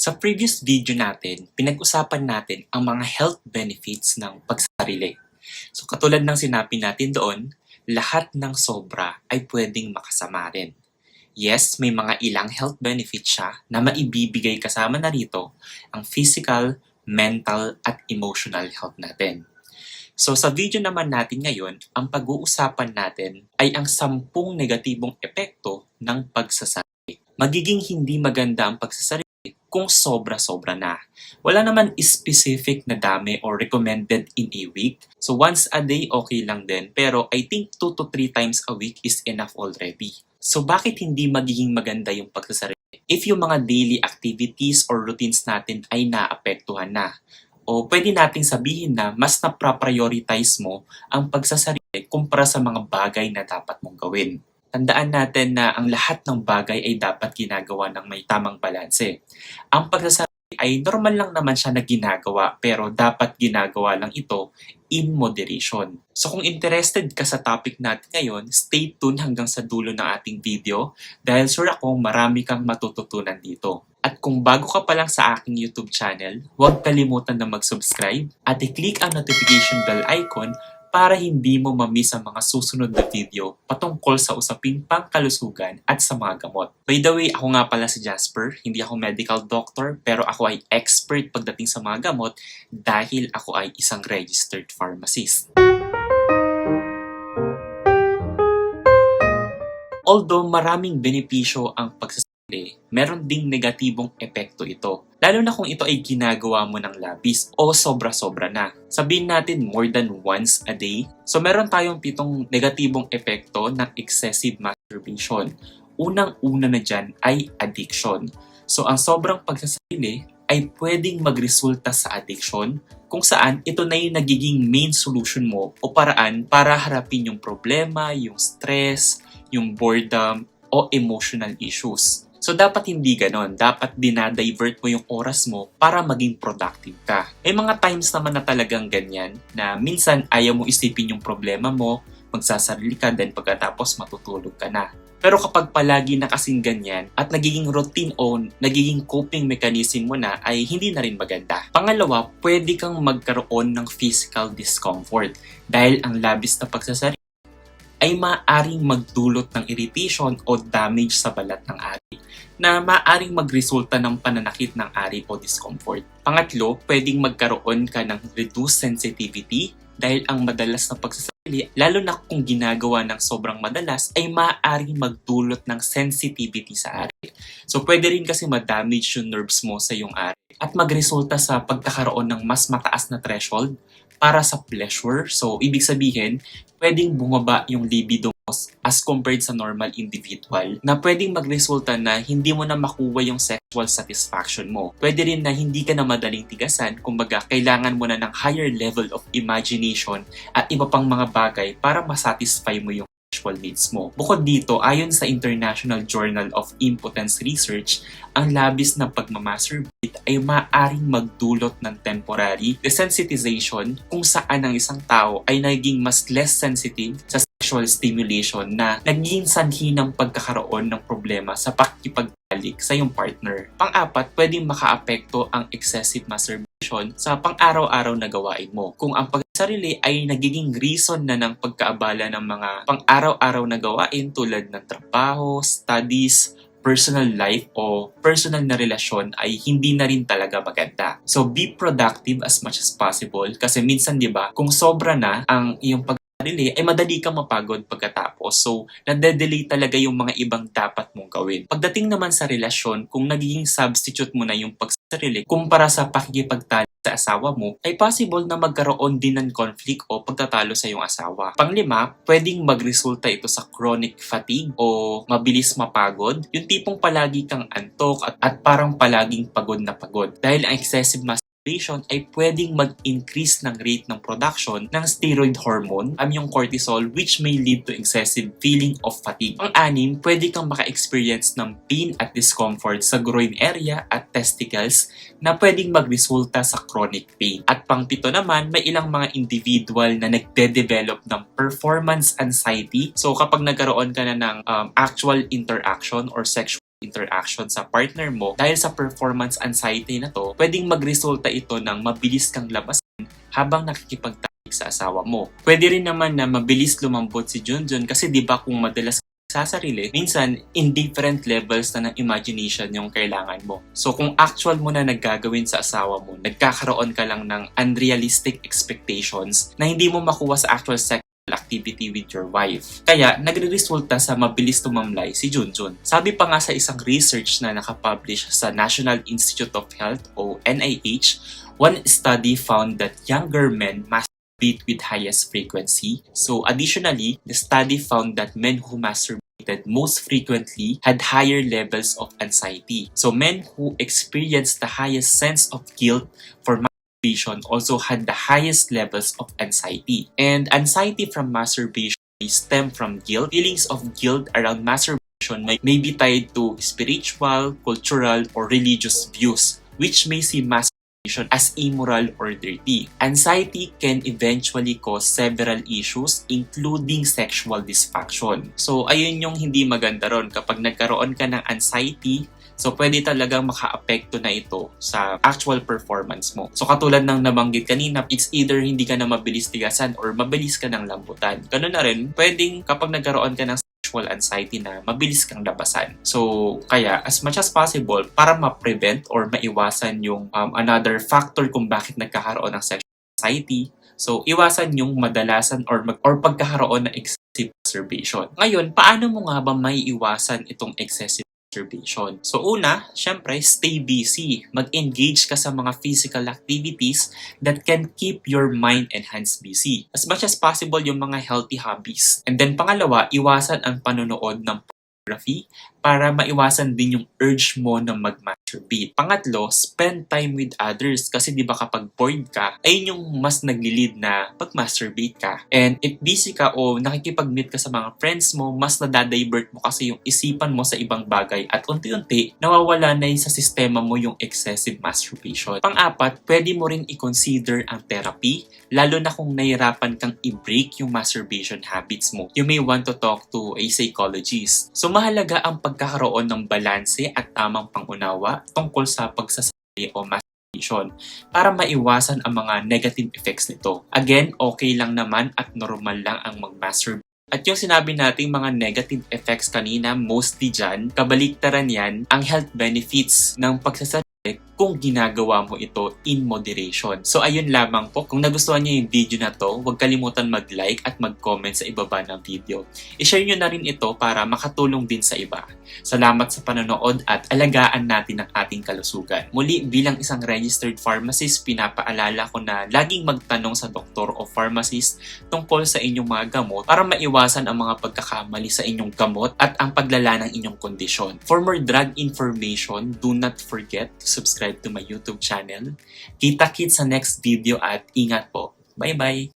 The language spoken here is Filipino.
Sa previous video natin, pinag-usapan natin ang mga health benefits ng pagsarili. So katulad ng sinabi natin doon, lahat ng sobra ay pwedeng makasama rin. Yes, may mga ilang health benefits siya na maibibigay kasama na rito ang physical, mental, at emotional health natin. So sa video naman natin ngayon, ang pag-uusapan natin ay ang sampung negatibong epekto ng pagsasarili. Magiging hindi maganda ang pagsasarili kung sobra-sobra na. Wala naman specific na dami or recommended in a week. So once a day, okay lang din. Pero I think 2 to 3 times a week is enough already. So bakit hindi magiging maganda yung pagsasarili? If yung mga daily activities or routines natin ay naapektuhan na. O pwede nating sabihin na mas na-prioritize mo ang pagsasarili kumpara sa mga bagay na dapat mong gawin tandaan natin na ang lahat ng bagay ay dapat ginagawa ng may tamang balanse. Ang pagsasarili ay normal lang naman siya na ginagawa pero dapat ginagawa lang ito in moderation. So kung interested ka sa topic natin ngayon, stay tuned hanggang sa dulo ng ating video dahil sure ako marami kang matututunan dito. At kung bago ka pa lang sa aking YouTube channel, huwag kalimutan na mag-subscribe at i-click ang notification bell icon para hindi mo mamiss ang mga susunod na video patungkol sa usaping pangkalusugan at sa mga gamot. By the way, ako nga pala si Jasper, hindi ako medical doctor pero ako ay expert pagdating sa mga gamot dahil ako ay isang registered pharmacist. Although maraming benepisyo ang pagsasali, meron ding negatibong epekto ito. Lalo na kung ito ay ginagawa mo ng labis o sobra-sobra na. Sabihin natin more than once a day. So meron tayong pitong negatibong epekto ng excessive masturbation. Unang-una na dyan ay addiction. So ang sobrang pagsasarili ay pwedeng magresulta sa addiction kung saan ito na yung nagiging main solution mo o paraan para harapin yung problema, yung stress, yung boredom, o emotional issues. So dapat hindi ganon. Dapat dinadivert mo yung oras mo para maging productive ka. May mga times naman na talagang ganyan na minsan ayaw mo isipin yung problema mo, magsasarili ka, then pagkatapos matutulog ka na. Pero kapag palagi na kasing ganyan at nagiging routine o nagiging coping mechanism mo na ay hindi na rin maganda. Pangalawa, pwede kang magkaroon ng physical discomfort dahil ang labis na pagsasarili ay maaring magdulot ng irritation o damage sa balat ng ari na maaring magresulta ng pananakit ng ari o discomfort. Pangatlo, pwedeng magkaroon ka ng reduced sensitivity dahil ang madalas na pagsasarili, lalo na kung ginagawa ng sobrang madalas, ay maaaring magdulot ng sensitivity sa ari. So pwede rin kasi ma-damage yung nerves mo sa iyong ari at magresulta sa pagkakaroon ng mas mataas na threshold para sa pleasure. So ibig sabihin, pwedeng bumaba yung libido mo as compared sa normal individual na pwedeng magresulta na hindi mo na makuha yung sexual satisfaction mo. Pwede rin na hindi ka na madaling tigasan, kumbaga kailangan mo na ng higher level of imagination at iba pang mga bagay para masatisfy mo yung sexual needs mo. Bukod dito, ayon sa International Journal of Impotence Research, ang labis na pagmamasturbate ay maaaring magdulot ng temporary desensitization kung saan ang isang tao ay naging mas less sensitive sa sexual stimulation na naging sanhi ng pagkakaroon ng problema sa pakikipagbalik sa iyong partner. Pang-apat, pwedeng makaapekto ang excessive masturbation sa pang-araw-araw na gawain mo. Kung ang pagsarili ay nagiging reason na ng pagkaabala ng mga pang-araw-araw na gawain tulad ng trabaho, studies, personal life o personal na relasyon ay hindi na rin talaga maganda. So be productive as much as possible kasi minsan 'di ba, kung sobra na ang iyong pagsarili ay madali kang mapagod pagkatapos. So nade-delay talaga yung mga ibang dapat mong gawin. Pagdating naman sa relasyon, kung nagiging substitute mo na yung pagsarili kumpara sa pakikipagtalo sa asawa mo, ay possible na magkaroon din ng conflict o pagtatalo sa iyong asawa. Panglima, pwedeng magresulta ito sa chronic fatigue o mabilis mapagod. Yung tipong palagi kang antok at, at parang palaging pagod na pagod. Dahil ang excessive masturbation ay pwedeng mag-increase ng rate ng production ng steroid hormone, am yung cortisol, which may lead to excessive feeling of fatigue. Pang-anim, pwede kang maka-experience ng pain at discomfort sa groin area at testicles na pwedeng magresulta sa chronic pain. At pang-pito naman, may ilang mga individual na nagde-develop ng performance anxiety. So kapag nagkaroon ka na ng um, actual interaction or sexual interaction sa partner mo dahil sa performance anxiety na to, pwedeng magresulta ito ng mabilis kang labasan habang nakikipagtalik sa asawa mo. Pwede rin naman na mabilis lumambot si Junjun kasi di ba kung madalas sa sarili, minsan in different levels na ng imagination yung kailangan mo. So kung actual mo na naggagawin sa asawa mo, nagkakaroon ka lang ng unrealistic expectations na hindi mo makuha sa actual sex activity with your wife. Kaya, nagre-resulta sa mabilis tumamlay si Junjun. Sabi pa nga sa isang research na nakapublish sa National Institute of Health o NIH, one study found that younger men masturbate with highest frequency. So, additionally, the study found that men who masturbated most frequently had higher levels of anxiety. So, men who experienced the highest sense of guilt for masturbation also had the highest levels of anxiety. And anxiety from masturbation may stem from guilt. Feelings of guilt around masturbation may, may be tied to spiritual, cultural, or religious views, which may see masturbation as immoral or dirty. Anxiety can eventually cause several issues including sexual dysfunction. So ayun yung hindi maganda ron kapag nagkaroon ka ng anxiety So, pwede talagang maka-apekto na ito sa actual performance mo. So, katulad ng nabanggit kanina, it's either hindi ka na mabilis tigasan or mabilis ka ng lambutan. Ganun na rin, pwedeng kapag nagkaroon ka ng sexual anxiety na mabilis kang labasan. So, kaya as much as possible, para ma-prevent or maiwasan yung um, another factor kung bakit nagkakaroon ng sexual anxiety, so iwasan yung madalasan or, mag, or pagkakaroon ng excessive masturbation. Ngayon, paano mo nga ba may iwasan itong excessive masturbation. So una, syempre, stay busy. Mag-engage ka sa mga physical activities that can keep your mind and hands busy. As much as possible yung mga healthy hobbies. And then pangalawa, iwasan ang panonood ng pornography para maiwasan din yung urge mo na mag-masturbate. Pangatlo, spend time with others kasi di ba kapag bored ka, ayun yung mas nagli-lead na mag-masturbate ka. And if busy ka o nakikipag-meet ka sa mga friends mo, mas nadadivert mo kasi yung isipan mo sa ibang bagay at unti-unti, nawawala na yung sa sistema mo yung excessive masturbation. Pang-apat, pwede mo rin i-consider ang therapy, lalo na kung nahirapan kang i-break yung masturbation habits mo. You may want to talk to a psychologist. So mahalaga ang pagkakaroon ng balanse at tamang pangunawa tungkol sa pagsasali o masturbation para maiwasan ang mga negative effects nito. Again, okay lang naman at normal lang ang mag-masturbate. At yung sinabi nating mga negative effects kanina, mostly dyan, kabaliktaran yan, ang health benefits ng pagsasali kung ginagawa mo ito in moderation. So ayun lamang po. Kung nagustuhan niyo yung video na to, huwag kalimutan mag-like at mag-comment sa ibaba ng video. I-share nyo na rin ito para makatulong din sa iba. Salamat sa panonood at alagaan natin ang ating kalusugan. Muli, bilang isang registered pharmacist, pinapaalala ko na laging magtanong sa doktor o pharmacist tungkol sa inyong mga gamot para maiwasan ang mga pagkakamali sa inyong gamot at ang paglala ng inyong kondisyon. For more drug information, do not forget to subscribe to my YouTube channel. Kita-kits sa next video at ingat po. Bye-bye!